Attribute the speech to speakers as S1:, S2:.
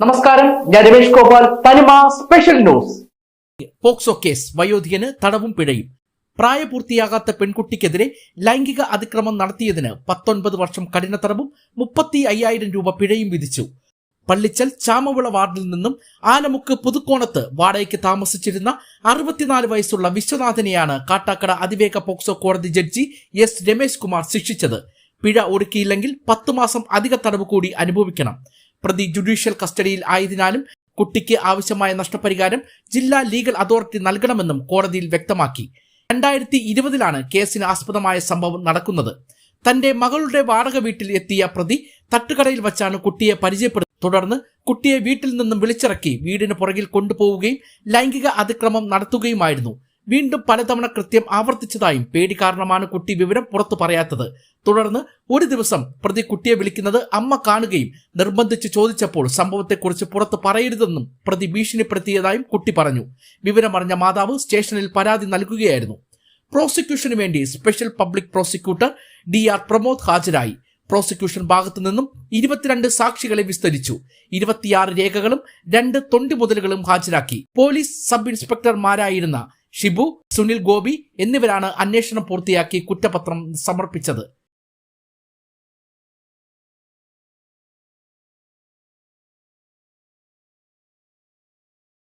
S1: നമസ്കാരം. ഞാൻ Ramesh Gopal. Thanima special news
S2: POCSO case വയോധികന് തടവും പിഴയും. പ്രായപൂർത്തിയാകാത്ത പെൺകുട്ടിക്കെതിരെ ലൈംഗിക അതിക്രമം നടത്തിയതിന് പത്തൊൻപത് വർഷം കഠിന തടവും മുപ്പത്തി അയ്യായിരം രൂപ പിഴയും വിധിച്ചു. പള്ളിച്ചൽ ചാമവിള വാർഡിൽ നിന്നും ആലമുക്ക് പുതുക്കോണത്ത് വാടകയ്ക്ക് താമസിച്ചിരുന്ന അറുപത്തിനാല് വയസ്സുള്ള വിശ്വനാഥനെയാണ് കാട്ടാക്കട അതിവേഗ പോക്സോ കോടതി ജഡ്ജി എസ് രമേശ് കുമാർ ശിക്ഷിച്ചത്. പിഴ ഒടുക്കിയില്ലെങ്കിൽ പത്തു മാസം അധിക തടവ് കൂടി അനുഭവിക്കണം. പ്രതി ജുഡീഷ്യൽ കസ്റ്റഡിയിൽ ആയതിനാലും കുട്ടിക്ക് ആവശ്യമായ നഷ്ടപരിഹാരം ജില്ലാ ലീഗൽ അതോറിറ്റി നൽകണമെന്നും കോടതിയിൽ വ്യക്തമാക്കി. രണ്ടായിരത്തി ഇരുപതിലാണ് കേസിന് ആസ്പദമായ സംഭവം നടക്കുന്നത്. തന്റെ മകളുടെ വാടക വീട്ടിൽ എത്തിയ പ്രതി തട്ടുകടയിൽ വച്ചാണ് കുട്ടിയെ പരിചയപ്പെടുന്നത് തുടർന്ന് കുട്ടിയെ വീട്ടിൽ നിന്നും വിളിച്ചിറക്കി വീടിന് പുറകിൽ കൊണ്ടുപോവുകയും ലൈംഗിക അതിക്രമം നടത്തുകയുമായിരുന്നു. വീണ്ടും പലതവണ കൃത്യം ആവർത്തിച്ചതായും പേടി കാരണമാണ് കുട്ടി വിവരം പുറത്തു പറയാത്തത്. തുടർന്ന് ഒരു ദിവസം പ്രതി കുട്ടിയെ വിളിക്കുന്നത് അമ്മ കാണുകയും നിർബന്ധിച്ച് ചോദിച്ചപ്പോൾ സംഭവത്തെക്കുറിച്ച് പുറത്ത് പറയരുതെന്നും പ്രതി ഭീഷണിപ്പെടുത്തിയതായും കുട്ടി പറഞ്ഞു. വിവരമറിഞ്ഞ മാതാവ് സ്റ്റേഷനിൽ പരാതി നൽകുകയായിരുന്നു. പ്രോസിക്യൂഷന് വേണ്ടി special public prosecutor D R Pramod ഹാജരായി. പ്രോസിക്യൂഷൻ ഭാഗത്തു നിന്നും ഇരുപത്തിരണ്ട് സാക്ഷികളെ വിസ്തരിച്ചു. ഇരുപത്തിയാറ് രേഖകളും രണ്ട് തൊണ്ടിമുതലുകളും ഹാജരാക്കി. പോലീസ് സബ് ഇൻസ്പെക്ടർമാരായിരുന്ന ഷിബു സുനിൽ ഗോപി എന്നിവരാണ് അന്വേഷണം പൂർത്തിയാക്കി കുറ്റപത്രം സമർപ്പിച്ചത്.